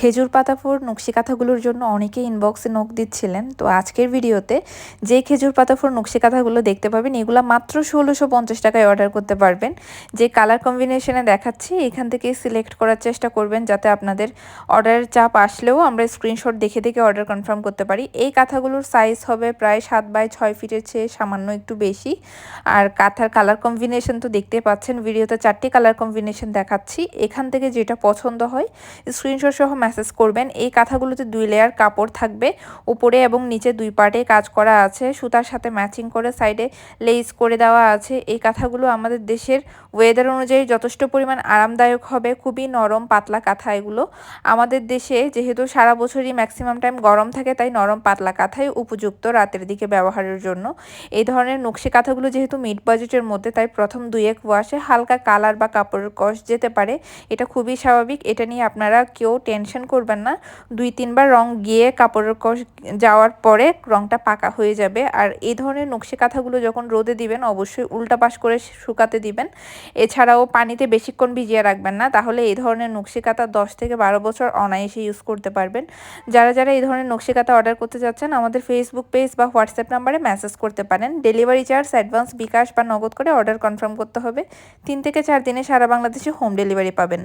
খেজুর পাতাফোর নকশি কাঁথাগুলোর জন্য অনেকে ইনবক্সে নখ দিচ্ছিলেন। তো আজকের ভিডিওতে যে খেজুর পাতাফোর নকশি কাঁথাগুলো দেখতে পাবেন, এগুলো মাত্র ষোলোশো পঞ্চাশ টাকায় অর্ডার করতে পারবেন। যে কালার কম্বিনেশনে দেখাচ্ছি, এখান থেকে সিলেক্ট করার চেষ্টা করবেন যাতে আপনাদের অর্ডারের চাপ আসলেও আমরা স্ক্রিনশট দেখে দেখে অর্ডার কনফার্ম করতে পারি। এই কাঁথাগুলোর সাইজ হবে প্রায় সাত বাই ছয় ফিটের চেয়ে সামান্য একটু বেশি। আর কাঁথার কালার কম্বিনেশন তো দেখতে পাচ্ছেন, ভিডিওতে চারটি কালার কম্বিনেশন দেখাচ্ছি। এখান থেকে যেটা পছন্দ হয় স্ক্রিনশট সহ মেসেজ করবেন। এই কাঁথাগুলোতে দুই লেয়ার কাপড় থাকবে। উপরে এবং নিচে দুই পার্টে কাজ করা আছে। সুতার সাথে ম্যাচিং করে সাইডে লেস করে দেওয়া আছে। এই কাঁথাগুলো আমাদের দেশের ওয়েদার অনুযায়ী যথেষ্ট পরিমাণ আরামদায়ক হবে। খুবই নরম, পাতলা কাঁথা এগুলো। আমাদের দেশে যেহেতু সারা বছরই ম্যাক্সিমাম টাইম গরম থাকে, তাই নরম, পাতলা কাঁথাই উপযুক্ত রাতের দিকে ব্যবহারের জন্য। এই ধরনের নকশি কাঁথাগুলো যেহেতু মিড বাজেটের মধ্যে, তাই প্রথম দুই এক ওয়াশে হালকা কালার বা কাপড়ের কষ যেতে পারে। এটা খুবই স্বাভাবিক। এটা নিয়ে আপনারা কেউ টেনশন করবেন না। দুই, তিনবার রং গিয়ে কাপড়ের কষ যাওয়ার পরে রংটা পাকা হয়ে যাবে। আর এই ধরনের নকশি কাঁথাগুলো যখন রোদে দিবেন, অবশ্যই উল্টা পাশ করে শুকাতে দিবেন। এছাড়াও পানিতে বেশিক্ষণ ভিজিয়ে রাখবেন না, তাহলে এই ধরনের নকশি কাঁথা দশ থেকে বারো বছর অনায়াসে ইউজ করতে পারবেন। যারা যারা এই ধরনের নকশি কাঁথা অর্ডার করতে যাচ্ছেন, আমাদের ফেসবুক পেজ বা হোয়াটসঅ্যাপ নাম্বারে মেসেজ করতে পারেন। ডেলিভারি চার্জ অ্যাডভান্স বিকাশ বা নগদ করে অর্ডার কনফার্ম করতে হবে। তিন থেকে চার দিনে সারা বাংলাদেশে হোম ডেলিভারি পাবেন।